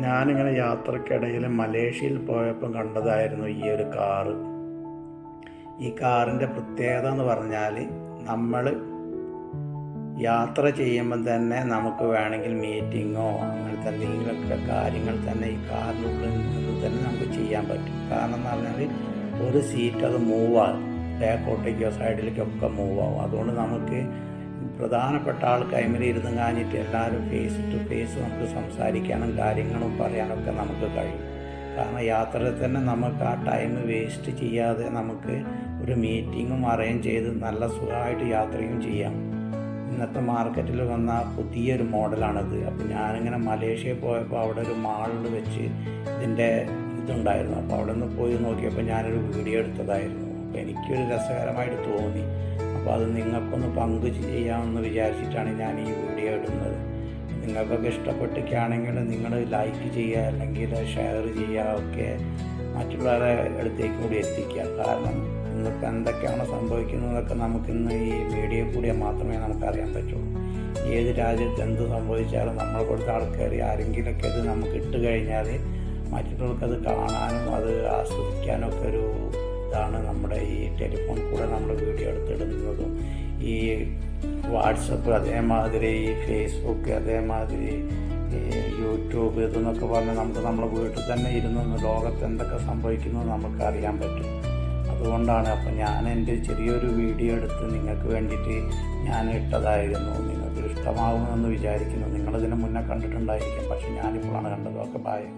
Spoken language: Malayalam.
ഞാനിങ്ങനെ യാത്രക്കിടയിൽ മലേഷ്യയിൽ പോയപ്പോൾ കണ്ടതായിരുന്നു ഈ ഒരു കാറ്. ഈ കാറിന്റെ പ്രത്യേകത എന്ന് പറഞ്ഞാൽ നമ്മൾ യാത്ര ചെയ്യുമ്പം തന്നെ നമുക്ക് വേണമെങ്കിൽ മീറ്റിങ്ങോ അങ്ങനത്തെ എന്തെങ്കിലുമൊക്കെ കാര്യങ്ങൾ തന്നെ ഈ കാറിനുള്ളിൽ നിന്ന് തന്നെ നമുക്ക് ചെയ്യാൻ പറ്റും. കാരണം എന്ന് പറഞ്ഞാൽ ഒരു സീറ്റ് അത് മൂവ് ആകും ബാക്കോട്ടേക്കോ സൈഡിലേക്കോ ഒക്കെ മൂവ് ആകും അതുകൊണ്ട് നമുക്ക് പ്രധാനപ്പെട്ട ആൾ കൈമിൽ ഇരുന്ന് കാഞ്ഞിട്ട് എല്ലാവരും ഫേസ് ടു ഫേസ് നമുക്ക് സംസാരിക്കാനും കാര്യങ്ങളും പറയാനൊക്കെ നമുക്ക് കഴിയും. കാരണം യാത്രയിൽ തന്നെ നമുക്ക് ആ ടൈം വേസ്റ്റ് ചെയ്യാതെ നമുക്ക് ഒരു മീറ്റിങ്ങും അറേഞ്ച് ചെയ്ത് നല്ല സുഖമായിട്ട് യാത്രയും ചെയ്യാം. ഇന്നത്തെ മാർക്കറ്റിൽ വന്ന പുതിയൊരു മോഡലാണിത്. അപ്പോൾ ഞാനിങ്ങനെ മലേഷ്യയിൽ പോയപ്പോൾ അവിടെ ഒരു മാളിൽ വെച്ച് ഇതിന്റെ ഇതുണ്ടായിരുന്നു. അപ്പോൾ അവിടെ നിന്ന് പോയി നോക്കിയപ്പോൾ ഞാനൊരു വീഡിയോ എടുത്തതായിരുന്നു. അപ്പോൾ എനിക്കൊരു രസകരമായിട്ട് തോന്നി. അപ്പോൾ അത് നിങ്ങൾക്കൊന്ന് പങ്ക് ചെയ്യാമെന്ന് വിചാരിച്ചിട്ടാണ് ഞാൻ ഈ വീഡിയോ ഇടുന്നത്. നിങ്ങൾക്കൊക്കെ ഇഷ്ടപ്പെട്ടൊക്കെയാണെങ്കിൽ നിങ്ങൾ ലൈക്ക് ചെയ്യുക അല്ലെങ്കിൽ ഷെയർ ചെയ്യുക ഒക്കെ മറ്റുള്ളവരെ അടുത്തേക്ക് കൂടി എത്തിക്കുക. കാരണം ഇന്നിപ്പോൾ എന്തൊക്കെയാണ് സംഭവിക്കുന്നതൊക്കെ നമുക്കിന്ന് ഈ മീഡിയ കൂടിയാൽ മാത്രമേ നമുക്കറിയാൻ പറ്റുള്ളൂ ഏത് രാജ്യത്ത് എന്ത് സംഭവിച്ചാലും നമ്മൾ കൊടുത്ത ആൾക്കാർ ആരെങ്കിലുമൊക്കെ ഇത് നമുക്ക് ഇട്ട് കഴിഞ്ഞാൽ മറ്റുള്ളവർക്കത് കാണാനും അത് ആസ്വദിക്കാനും ഒക്കെ ഒരു ഇതാണ് നമ്മുടെ ഈ ടെലിഫോൺ കൂടെ നമ്മൾ വീഡിയോ എടുത്തിടുന്നതും. ഈ വാട്സപ്പ് അതേമാതിരി ഈ ഫേസ്ബുക്ക് അതേമാതിരി യൂട്യൂബ് ഇതെന്നൊക്കെ പറഞ്ഞാൽ നമുക്ക് നമ്മുടെ വീട്ടിൽ തന്നെ ഇരുന്ന് ലോകത്ത് എന്തൊക്കെ സംഭവിക്കുന്നു നമുക്ക് അറിയാൻ പറ്റും. അതുകൊണ്ടാണ് അപ്പം ഞാൻ എന്റെ ചെറിയൊരു വീഡിയോ എടുത്ത് നിങ്ങൾക്ക് വേണ്ടിയിട്ട് ഞാൻ ഇട്ടതായിരുന്നു. നിങ്ങൾക്ക് ഇഷ്ടമാകുമെന്ന് വിചാരിക്കുന്നു. നിങ്ങളിതിന് മുന്നേ കണ്ടിട്ടുണ്ടായിരിക്കും. പക്ഷെ ഞാനിപ്പോഴാണ് കണ്ടത്. ഒക്കെ ബായ്